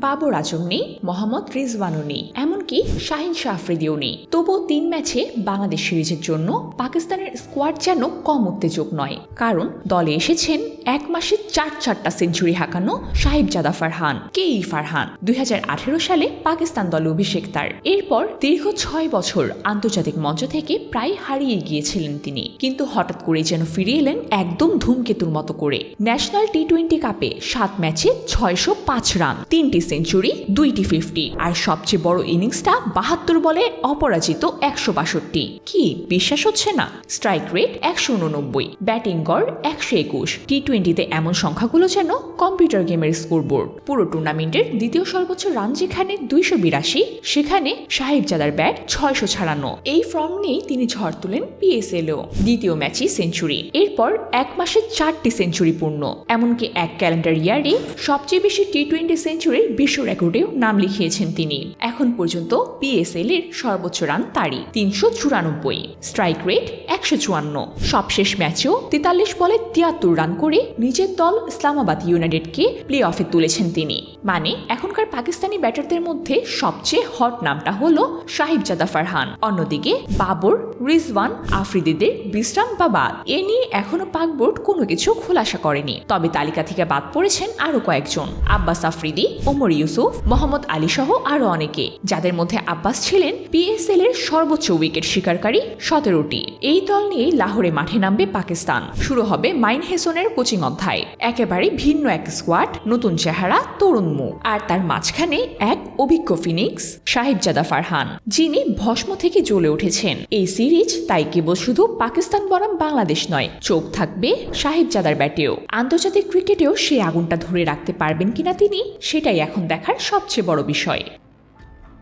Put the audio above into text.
বাবর আজম নেই মোহাম্মদ রিজওয়ানও নেই এমনকি শাহিন শাহ আফ্রিদিও নেই। তবুও তিন ম্যাচে বাংলাদেশ সিরিজের জন্য পাকিস্তানের স্কোয়াড যেন কম উত্তেজক নয়। কারণ দলে এসেছেন এক মাসে চার চারটা সেঞ্চুরি হাঁকানো সাহিবজাদা ফারহান, কে ই ফারহান। দুই সালে পাকিস্তান দলে অভিষেক তার। এরপর দীর্ঘ ছয় বছর আন্তর্জাতিক মঞ্চ থেকে প্রায় হারিয়ে গিয়েছিলেন তিনি। কিন্তু হঠাৎ করে যেন ফিরে এলেন একদম ধূমকেতুর মতো করে। ন্যাশনাল টি টোয়েন্টি কাপে সাত ম্যাচে ছয়শো পাঁচ রান, তিনটি সেঞ্চুরি, দুইটি ফিফটি। আর সবচেয়ে বড় ইনিংসটা বাহাত্তর বলে অপরাজিত একশো বাষট্টি। কি? বিশ্বাস হচ্ছে না? স্ট্রাইক রেট একশো উননব্বই। ব্যাটিং গড় একশো একুশ। টি টোয়েন্টিতে এমন সংখ্যাগুলো যেন কম্পিউটার গেমের স্কোরবোর্ড। পুরো টুর্নামেন্টের দ্বিতীয় সর্বোচ্চ রান যেখানে দুইশো বিরাশি, সেখানে সাহিবজাদার ব্যাট ছয়শো ছাড়ানো এই ফর্ম নিয়েই তিনি ঝড় তুলেন পিএসএলও দ্বিতীয় ম্যাচই সেঞ্চুরি। এরপর এক মাসে চারটি সেঞ্চুরি পূর্ণ। এমনকি এক ক্যালেন্ডার ইয়ারে সবচেয়ে বেশি টি টোয়েন্টি সেঞ্চুরির বিশ্ব রেকর্ডেও নাম লিখিয়েছেন তিনি। এখন পর্যন্ত পিএসএল এর সর্বোচ্চ রান তারই তিনশো চুরানব্বই স্ট্রাইক রেট একশো চুয়ান্ন। সবশেষ ম্যাচেও তেতাল্লিশ বলে তিয়াত্তর রান করে নিজের দল ইসলামাবাদ ইউনাইটেডকে প্লে অফে তুলেছেন তিনি। মানে এখনকার পাকিস্তানি ব্যাটারদের মধ্যে সবচেয়ে হট নামটা হল হলো সাহিবজাদা ফারহান। অন্যদিকে বাবর, রিজওয়ান, আফ্রিদিদের বিশ্রাম বা বাদ, এ নিয়ে এখনও পাক বোর্ড কোনো কিছু খোলাসা করেনি। তবে তালিকা থেকে বাদ পড়েছেন আরও কয়েকজন। আব্বাস আফ্রিদি, ওমর ইউসুফ, মোহাম্মদ আলী সহ আরও অনেকে, যাদের মধ্যে আব্বাস ছিলেন পিএসএল এর সর্বোচ্চ উইকেট শিকারকারী সতেরোটি। এই দল নিয়ে লাহোরে মাঠে নামবে পাকিস্তান। শুরু হবে মাইন হেসনের কোচিং অধ্যায়। একেবারে ভিন্ন এক স্কোয়াড নতুন চেহারা, তরুণ মুখ। আর তার মাঝখানে এক অভিজ্ঞ ফিনিক্স সাহিবজাদা ফারহান, যিনি ভস্ম থেকে জ্বলে উঠেছেন। এই সিরিজ তাই কেবল শুধু পাকিস্তান বনাম বাংলাদেশ নয়, চোখ থাকবে সাহিবজাদার ব্যাটেও। আন্তর্জাতিক ক্রিকেটেও সেই আগুনটা ধরে রাখতে পারবেন কিনা তিনি, সেটাই এখন দেখার সবচেয়ে বড় বিষয়।